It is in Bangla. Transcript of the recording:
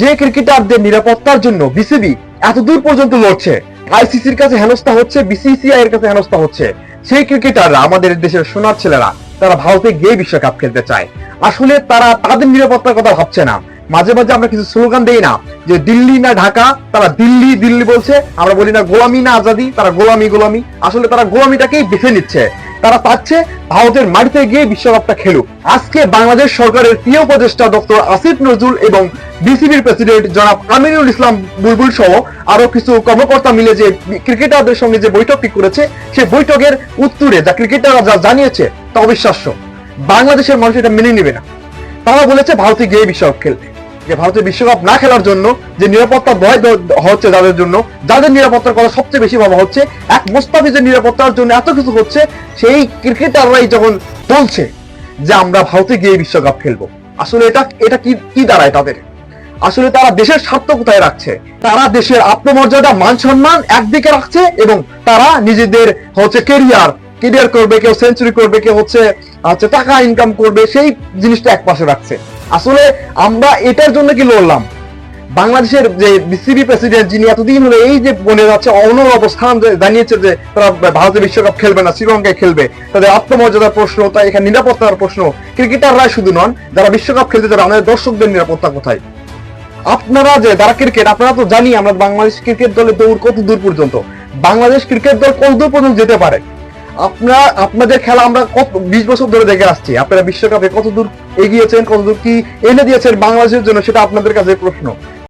যে ক্রিকেটারদের নিরাপত্তার জন্য বিসিবি এত দূর পর্যন্ত লড়ছে, আইসিসির কাছে হেনস্থা হচ্ছে বিসিসিআই এর কাছে হেনস্থা হচ্ছে। সেই ক্রিকেটাররা আমাদের দেশের সোনার ছেলেরা, তারা ভারতে গিয়ে বিশ্বকাপ খেলতে চায়। আসলে তারা তাদের নিরাপত্তার কথা ভাবছে না। মাঝে মাঝে আমরা কিছু স্লোগান দেই না, যে দিল্লি না ঢাকা, তারা দিল্লি দিল্লি বলছে, আমরা বলি না গোলামি না আজাদি, তারা গোলামি গোলামি। আসলে তারা গোলামিটাকেই বেছে নিচ্ছে। তারা চাচ্ছে ভারতের মাটিতে গিয়ে বিশ্বকাপটা খেলুক। আজকে বাংলাদেশ সরকারের প্রিয় উপদেষ্টা ডক্টর আসিফ নজরুল এবং বিসিবির প্রেসিডেন্ট জনাব আমিনুল ইসলাম বুলবুল সহ আরও কিছু কর্মকর্তা মিলে যে ক্রিকেটারদের সঙ্গে যে বৈঠকটি করেছে সেই বৈঠকের উত্তরে যা ক্রিকেটাররা যা জানিয়েছে তা অবিশ্বাস্য। বাংলাদেশের মানুষ এটা মেনে নেবে না। তারা বলেছে ভারতে গিয়ে বিশ্বকাপ খেলবে। যে ভারতের বিশ্বকাপ না খেলার জন্য, যে নিরাপত্তা ভয় হচ্ছে যাদের জন্য, যাদের নিরাপত্তার কথা সবচেয়ে বেশি ভাবা হচ্ছে, এক মোস্তাফিজের নিরাপত্তার জন্য এত কিছু হচ্ছে, সেই ক্রিকেটাররাই যখন বলছে যে আমরা ভারতে গিয়ে বিশ্বকাপ খেলব, আসলে এটা এটা কি কি দাঁড়ায় তাদের? আসলে তারা দেশের স্বার্থ কোথায় রাখছে? তারা দেশের আত্মমর্যাদা, মান সম্মান একদিকে রাখছে এবং তারা নিজেদের হচ্ছে কেরিয়ার কেরিয়ার করবে, কেউ সেঞ্চুরি করবে, কেউ হচ্ছে হচ্ছে টাকা ইনকাম করবে, সেই জিনিসটা এক পাশে রাখছে। আসলে আমরা এটার জন্য কি লড়লাম? বাংলাদেশের যে বিসিবি প্রেসিডেন্ট, যিনি এতদিন হলো এই যে বনে যাচ্ছে অনর অবস্থান জানিয়েছে যে তারা ভারতে বিশ্বকাপ খেলবে না, শ্রীলঙ্কায় খেলবে। তাদের আত্মমর্যাদার প্রশ্ন, তাই এখানে নিরাপত্তার প্রশ্ন। ক্রিকেটাররা শুধু নন, যারা বিশ্বকাপ খেলতে যাবে, আমাদের দর্শকদের নিরাপত্তা কোথায়? আপনারা যে, যারা ক্রিকেট, আপনারা তো জানি আমরা বাংলাদেশ ক্রিকেট দলের দৌড় কত দূর পর্যন্ত। বাংলাদেশ ক্রিকেট দল কত দূর পর্যন্ত যেতে পারে? আপনারা, আপনাদের খেলা আমরা কত, বিশ বছর ধরে দেখে আসছি। আপনারা বিশ্বকাপে কতদূর এগিয়েছেন, কতদূর কি এনে দিয়েছেন বাংলাদেশের জন্য সেটা আপনাদের কাছে প্রশ্ন।